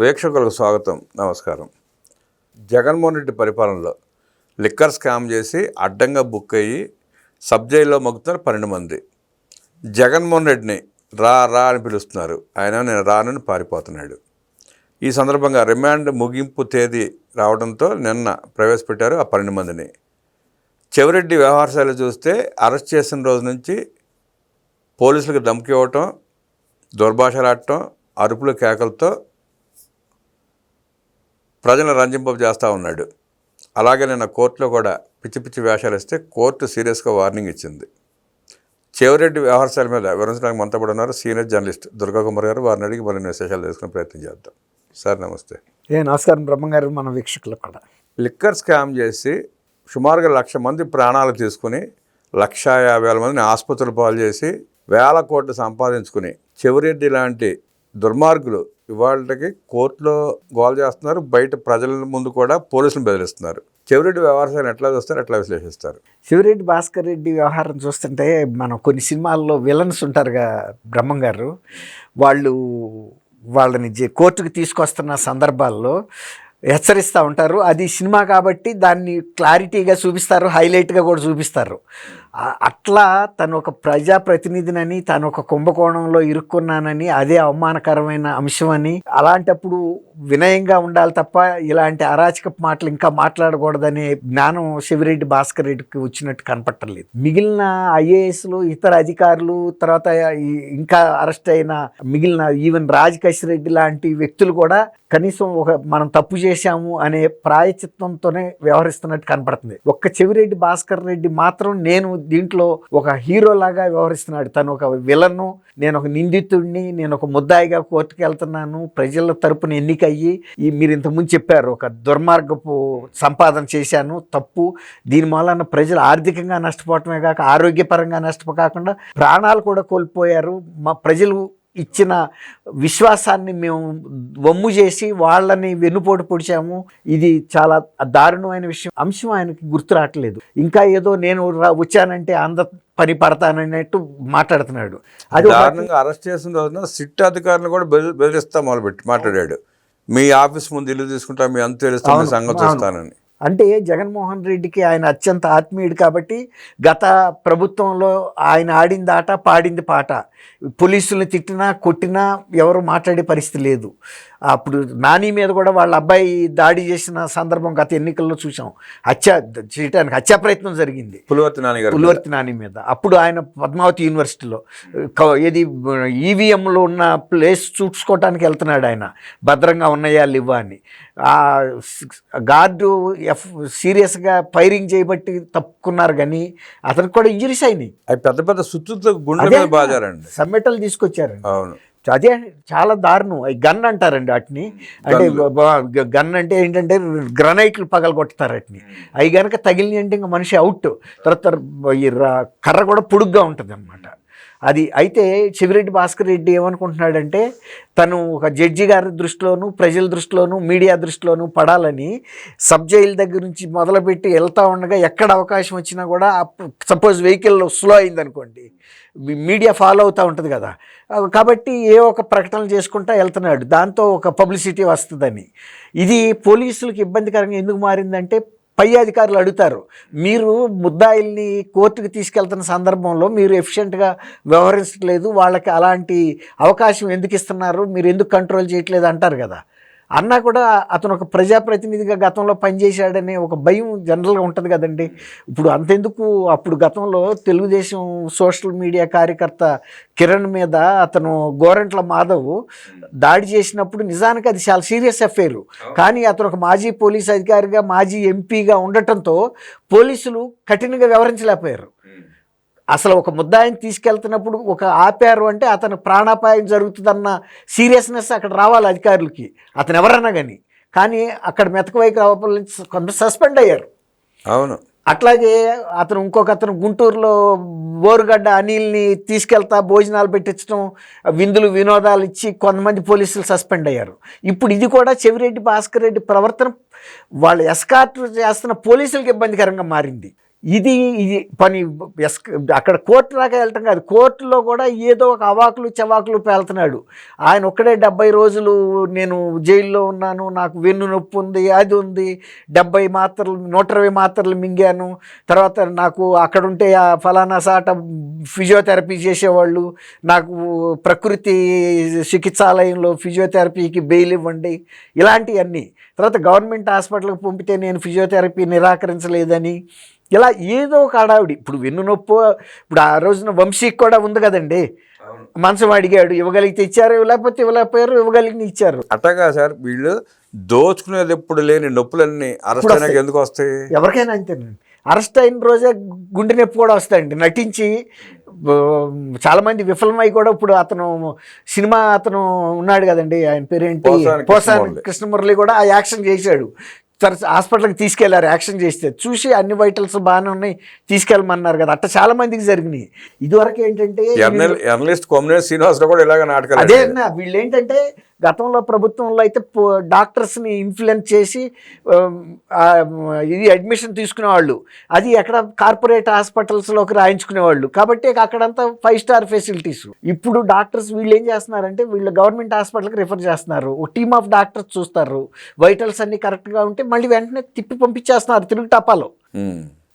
వీక్షకులకు స్వాగతం నమస్కారం. జగన్మోహన్ రెడ్డి పరిపాలనలో లిక్కర్ స్కామ్ చేసి అడ్డంగా బుక్ అయ్యి సబ్జైల్లో జైల్లో పన్నెండు మంది. జగన్మోహన్ రెడ్డిని రా రా అని పిలుస్తున్నారు. ఆయన నేను రానని పారిపోతున్నాడు. ఈ సందర్భంగా రిమాండ్ ముగింపు తేదీ రావడంతో నిన్న ప్రవేశపెట్టారు ఆ పన్నెండు మందిని. చెవిరెడ్డి వ్యవహారశాల చూస్తే అరెస్ట్ చేసిన రోజు నుంచి పోలీసులకు దమ్కి ఇవ్వటం దుర్భాషలాడటం అరుపులు కేకలతో ప్రజలను రంజింప చేస్తూ ఉన్నాడు. అలాగే నిన్న కోర్టులో కూడా పిచ్చి పిచ్చి వేషాలు ఇస్తే కోర్టు సీరియస్గా వార్నింగ్ ఇచ్చింది. చెవిరెడ్డి వ్యవహారశాల మీద వివరించడానికి మనతో కూడా ఉన్నారు సీనియర్ జర్నలిస్ట్ దుర్గా కుమార్ గారు. వారిని అడిగి మరిన్ని విశేషాలు తెలుసుకునే ప్రయత్నం చేద్దాం. సార్ నమస్తే. ఏ నమస్కారం బ్రహ్మంగారు మన వీక్షకులకు కూడా. లిక్కర్ స్కామ్ చేసి సుమారుగా లక్ష మంది ప్రాణాలు తీసుకుని లక్ష యాభై వేల మందిని ఆసుపత్రులు పాలు చేసి వేల కోట్లు సంపాదించుకుని చెవిరెడ్డి లాంటి దుర్మార్గులు ఇవాళకి కోర్టులో గోల్ చేస్తున్నారు. బయట ప్రజల ముందు కూడా పోలీసులు బెదిరిస్తున్నారు. శివరెడ్డి వ్యవహారాన్ని ఎట్లా చూస్తారు? ఎట్లా విశ్లేషిస్తారు? శివరెడ్డి భాస్కర్ రెడ్డి వ్యవహారం చూస్తుంటే మనం కొన్ని సినిమాల్లో విలన్స్ ఉంటారుగా బ్రహ్మం గారు. వాళ్ళు వాళ్ళని జే- కోర్టుకు తీసుకొస్తున్న సందర్భాల్లో హెచ్చరిస్తూ ఉంటారు. అది సినిమా కాబట్టి దాన్ని క్లారిటీగా చూపిస్తారు హైలైట్గా కూడా చూపిస్తారు. అట్లా తను ఒక ప్రజాప్రతినిధినని తను ఒక కుంభకోణంలో ఇరుక్కున్నానని అదే అవమానకరమైన అంశం అని అలాంటప్పుడు వినయంగా ఉండాలి తప్ప ఇలాంటి అరాచక మాటలు ఇంకా మాట్లాడకూడదనే జ్ఞానం శివిరెడ్డి భాస్కర్ రెడ్డికి వచ్చినట్టు కనపట్టలేదు. మిగిలిన ఐఏఎస్లు ఇతర అధికారులు తర్వాత ఇంకా అరెస్ట్ అయిన మిగిలిన ఈవెన్ రాజకేశ్ రెడ్డి లాంటి వ్యక్తులు కూడా కనీసం ఒక మనం తప్పు చేశాము అనే ప్రాయచిత్వంతోనే వ్యవహరిస్తున్నట్టు కనపడుతుంది. ఒక్క చెవిరెడ్డి భాస్కర్ రెడ్డి మాత్రం నేను దీంట్లో ఒక హీరో లాగా వ్యవహరిస్తున్నాడు. తను ఒక విలను నేను ఒక నిందితుడిని నేను ఒక ముద్దాయిగా కోర్టుకు వెళ్తున్నాను ప్రజల తరపున ఎన్నికయ్యి ఈ మీరు ఇంతకుముందు చెప్పారు ఒక దుర్మార్గపు సంపాదన చేశాను తప్పు. దీని మూలన ప్రజలు ఆర్థికంగా నష్టపోవటమే కాక ఆరోగ్యపరంగా నష్టపోకాకుండా ప్రాణాలు కూడా కోల్పోయారు. మా ప్రజలు ఇచ్చిన విశ్వాసాన్ని మేము వమ్ము చేసి వాళ్ళని వెన్నుపోటు పొడిచాము. ఇది చాలా దారుణమైన విషయం. అంశం ఆయనకి గుర్తు రావట్లేదు. ఇంకా ఏదో నేను రా- వచ్చానంటే అంద పని పడతానన్నట్టు మాట్లాడుతున్నాడు. అది దారుణంగా అరెస్ట్ చేసిన రోజున సిట్ అధికారులు కూడా బెదిరి- బెదిరిస్తా మొదలుపెట్టి మాట్లాడాడు. మీ ఆఫీస్ ముందు ఇల్లు తీసుకుంటా మీ అంత తెలుస్తా సంగతి. చూస్తానని. అంటే జగన్మోహన్ రెడ్డికి ఆయన అత్యంత ఆత్మీయుడు కాబట్టి గత ప్రభుత్వంలో ఆయన ఆడింది ఆట పాడింది పాట. పోలీసుల్ని తిట్టినా కొట్టినా ఎవరు మాట్లాడే పరిస్థితి లేదు. అప్పుడు నాని మీద కూడా వాళ్ళ అబ్బాయి దాడి చేసిన సందర్భం గత ఎన్నికల్లో చూసాం. హత్య చేయడానికి హత్యా ప్రయత్నం జరిగింది. పులివర్తి నాన్నగారు పులివర్తి నాని మీద. అప్పుడు ఆయన పద్మావతి యూనివర్సిటీలో ఏది ఈవీఎంలో ఉన్న ప్లేస్ చూసుకోవటానికి వెళ్తున్నాడు ఆయన. భద్రంగా ఉన్నాయా లేవా అని. ఆ గార్డు ఎఫ్ సీరియస్గా ఫైరింగ్ చేయబట్టి తప్పుకున్నారు కానీ అతనికి కూడా ఇంజరీస్ అయినాయి. పెద్ద పెద్ద సుత్తుతో గుండె సమ్మెటలు తీసుకొచ్చారండి అవును. అదే చాలా దారుణం. అవి గన్ అంటారండి వాటిని. అంటే గన్ అంటే ఏంటంటే గ్రనైట్లు పగల కొట్టుతారు వాటిని. అవి కనుక తగిలిని అంటే ఇంకా మనిషి అవుట్. తర్వాత ఈ కర్ర కూడా పొడుగ్గా ఉంటుంది అనమాట అది అయితే చెవిరెడ్డి భాస్కర్ రెడ్డి ఏమనుకుంటున్నాడంటే తను ఒక జడ్జి గారి దృష్టిలోను ప్రజల దృష్టిలోను మీడియా దృష్టిలోను పడాలని సబ్ జైలు దగ్గర నుంచి మొదలుపెట్టి వెళ్తూ ఉండగా ఎక్కడ అవకాశం వచ్చినా కూడా సపోజ్ వెహికల్ స్లో అయిందనుకోండి మీడియా ఫాలో అవుతూ ఉంటుంది కదా. కాబట్టి ఏ ఒక ప్రకటనలు చేసుకుంటా వెళ్తున్నాడు. దాంతో ఒక పబ్లిసిటీ వస్తుందని. ఇది పోలీసులకు ఇబ్బందికరంగా ఎందుకు మారిందంటే పై అధికారులు అడుగుతారు. మీరు ముద్దాయిల్ని కోర్టుకు తీసుకెళ్తున్న సందర్భంలో మీరు ఎఫిషియెంట్గా వ్యవహరించట్లేదు వాళ్ళకి అలాంటి అవకాశం ఎందుకు ఇస్తున్నారు మీరు ఎందుకు కంట్రోల్ చేయట్లేదు అంటారు కదా. అన్నా కూడా అతను ఒక ప్రజాప్రతినిధిగా గతంలో పనిచేశాడనే ఒక భయం జనరల్గా ఉంటుంది కదండి. ఇప్పుడు అంతెందుకు? అప్పుడు గతంలో తెలుగుదేశం సోషల్ మీడియా కార్యకర్త కిరణ్ మీద అతను గోరంట్ల మాధవ్ దాడి చేసినప్పుడు నిజానికి అది చాలా సీరియస్ అఫేర్. కానీ అతను ఒక మాజీ పోలీస్ అధికారిగా మాజీ ఎంపీగా ఉండటంతో పోలీసులు కఠినంగా వ్యవహరించలేకపోయారు. అసలు ఒక ముద్దాయిని తీసుకెళ్తున్నప్పుడు ఒక ఆపారు అంటే అతను ప్రాణాపాయం జరుగుతుందన్న సీరియస్నెస్ అక్కడ రావాలి అధికారులకి. అతను ఎవరన్నా కానీ కానీ అక్కడ మెతకవైపు రావాలి నుంచి కొంత సస్పెండ్ అయ్యారు. అవును. అట్లాగే అతను ఇంకొక అతను గుంటూరులో బోరుగడ్డ అనిల్ని తీసుకెళ్తా భోజనాలు పెట్టించడం విందులు వినోదాలు ఇచ్చి కొంతమంది పోలీసులు సస్పెండ్ అయ్యారు. ఇప్పుడు ఇది కూడా చెవిరెడ్డి భాస్కర్ రెడ్డి ప్రవర్తన వాళ్ళు ఎస్కార్ట్ చేస్తున్న పోలీసులకు ఇబ్బందికరంగా మారింది. ఇది ఇది పని ఎస్ అక్కడ కోర్టు దాకా వెళ్ళటం కాదు. కోర్టులో కూడా ఏదో ఒక అవాకులు చవాకులు పేలుతున్నాడు. ఆయన ఒక్కడే డెబ్బై రోజులు నేను జైల్లో ఉన్నాను నాకు వెన్ను నొప్పి ఉంది అది ఉంది. డెబ్బై మాత్రలు నూట ఇరవై మాత్రలు మింగాను. తర్వాత నాకు అక్కడుంటే ఆ ఫలానా సాట ఫిజియోథెరపీ చేసేవాళ్ళు. నాకు ప్రకృతి చికిత్సాలయంలో ఫిజియోథెరపీకి బెయిల్ ఇవ్వండి. ఇలాంటివన్నీ. తర్వాత గవర్నమెంట్ హాస్పిటల్కి పంపితే నేను ఫిజియోథెరపీ నిరాకరించలేదని. ఇలా ఏదో ఒక హడావిడి. ఇప్పుడు వెన్ను నొప్పి ఇప్పుడు ఆ రోజున వంశీకి కూడా ఉంది కదండి. మంచం అడిగాడు ఇవ్వగలిగితే ఇచ్చారు లేకపోతే ఇవ్వలేకపోయారు ఇవ్వగలిగిన ఇచ్చారు. అట్టగా సార్ వీళ్ళు దోచుకునేది ఎప్పుడు లేని నొప్పులన్నీ అరెస్ట్ అయినాక ఎందుకు వస్తాయి? ఎవరికైనా అంతేనండి. అరెస్ట్ అయిన రోజే గుండె నొప్పి కూడా వస్తాయండి. నటించి చాలామంది విఫలమై కూడా ఇప్పుడు అతను సినిమా అతను ఉన్నాడు కదండి ఆయన పేరేంటి? పోసాని. కృష్ణమురళి కూడా ఆ యాక్షన్ చేశాడు. సరే హాస్పిటల్కి తీసుకెళ్ళారు యాక్షన్ చేస్తే. చూసి అన్ని వైటల్స్ బాగానే ఉన్నాయి తీసుకెళ్ళమన్నారు కదా. అట్ట చాలా మందికి జరిగినాయి. ఇదివరకు ఏంటంటే జర్నలిస్ట్ శ్రీనివాసరావు కూడా ఇలాగ నాటకాలు అదే వీళ్ళు ఏంటంటే గతంలో ప్రభుత్వంలో అయితే పో- డాక్టర్స్ని ఇన్ఫ్లుయెన్స్ చేసి ఇది అడ్మిషన్ తీసుకునేవాళ్ళు. అది ఎక్కడ కార్పొరేట్ హాస్పిటల్స్లోకి రాయించుకునేవాళ్ళు. కాబట్టి అక్కడంతా ఫైవ్ స్టార్ ఫెసిలిటీస్. ఇప్పుడు డాక్టర్స్ వీళ్ళు ఏం చేస్తున్నారంటే వీళ్ళు గవర్నమెంట్ హాస్పిటల్కి రిఫర్ చేస్తున్నారు. ఒక టీమ్ ఆఫ్ డాక్టర్స్ చూస్తారు. వైటల్స్ అన్ని కరెక్ట్గా ఉంటే మళ్ళీ వెంటనే తిప్పి పంపించేస్తున్నారు తిరుగు టపాలో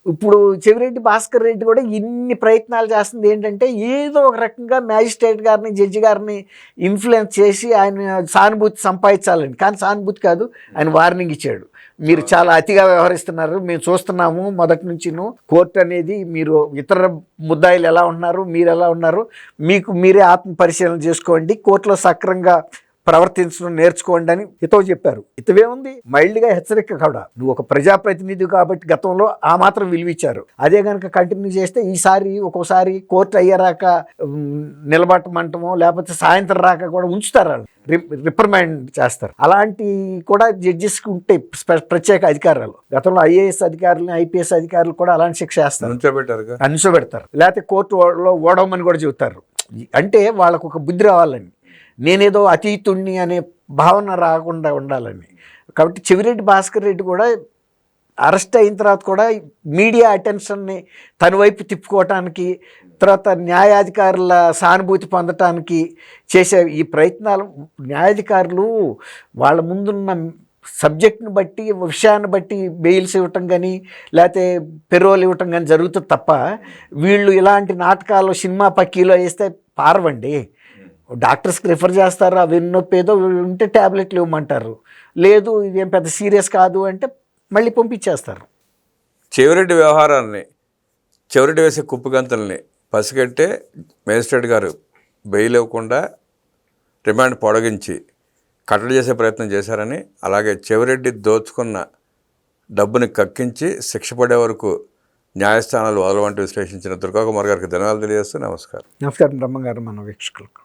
ఇప్పుడు చెవిరెడ్డి భాస్కర్ రెడ్డి కూడా ఇన్ని ప్రయత్నాలు చేస్తుంది ఏంటంటే ఏదో ఒక రకంగా మ్యాజిస్ట్రేట్ గారిని జడ్జి గారిని ఇన్ఫ్లుయెన్స్ చేసి ఆయన సానుభూతి సంపాదించాలని కానీ సానుభూతి కాదు ఆయన వార్నింగ్ ఇచ్చాడు. మీరు చాలా అతిగా వ్యవహరిస్తున్నారు మేము చూస్తున్నాము మొదటి నుంచిను. కోర్టు అనేది మీరు ఇతర ముద్దాయిలు ఎలా ఉన్నారు మీరు ఎలా ఉన్నారు మీకు మీరే ఆత్మ పరిశీలన చేసుకోండి. కోర్టులో సక్రంగా ప్రవర్తించడం నేర్చుకోండి అని హితవు చెప్పారు. హితవే ఉంది మైల్డ్గా హెచ్చరిక కూడా. నువ్వు ఒక ప్రజాప్రతినిధి కాబట్టి గతంలో ఆ మాత్రం విలువిచ్చారు. అదే కనుక కంటిన్యూ చేస్తే ఈసారి ఒక్కోసారి కోర్టు అయ్యేరాక నిలబట్టమంటమో లేకపోతే సాయంత్రం రాక కూడా ఉంచుతారు వాళ్ళు. రిప్రమైండ్ చేస్తారు. అలాంటి కూడా జడ్జెస్కి ఉంటాయి స్పె- ప్రత్యేక అధికారాలు. గతంలో ఐఏఎస్ అధికారులు ఐపీఎస్ అధికారులు కూడా అలాంటి శిక్ష వేస్తారు నుంచోబెట్టారుగా? పెడతారు లేకపోతే కోర్టులో ఓడమని కూడా చెబుతారు. అంటే వాళ్ళకు ఒక బుద్ధి రావాలని నేనేదో అతీతుణ్ణి అనే భావన రాకుండా ఉండాలని. కాబట్టి చెవిరెడ్డి భాస్కర్ రెడ్డి కూడా అరెస్ట్ అయిన తర్వాత కూడా మీడియా అటెన్షన్ని తన వైపు తిప్పుకోవటానికి తర్వాత న్యాయాధికారుల సానుభూతి పొందటానికి చేసే ఈ ప్రయత్నాలు న్యాయాధికారులు వాళ్ళ ముందున్న సబ్జెక్ట్ని బట్టి విషయాన్ని బట్టి బెయిల్స్ ఇవ్వటం కానీ లేకపోతే పెరోల్ ఇవ్వటం కానీ జరుగుతుంది తప్ప వీళ్ళు ఇలాంటి నాటకాలు సినిమా పక్కీలో వేస్తే పారవండి. డాక్టర్స్కి రిఫర్ చేస్తారు? అవి నొప్పి ఏదో ఉంటే ట్యాబ్లెట్లు ఇవ్వమంటారు. లేదు ఇదేం పెద్ద సీరియస్ కాదు అంటే మళ్ళీ పంపించేస్తారు. చెవిరెడ్డి వ్యవహారాన్ని చెవిరెడ్డి వేసే కుప్పగంతల్ని పసిగట్టే మేజిస్ట్రేట్ గారు బెయిల్ ఇవ్వకుండా రిమాండ్ పొడిగించి కట్టడి చేసే ప్రయత్నం చేశారని అలాగే చెవిరెడ్డి దోచుకున్న డబ్బుని కక్కించి శిక్ష పడే వరకు న్యాయస్థానాలు వదలవంటి విశ్లేషించిన దుర్గాకుమార్ గారికి ధన్యవాదాలు తెలియజేస్తూ నమస్కారం. నమస్కారం బ్రహ్మగారు మన వీక్షకులకు.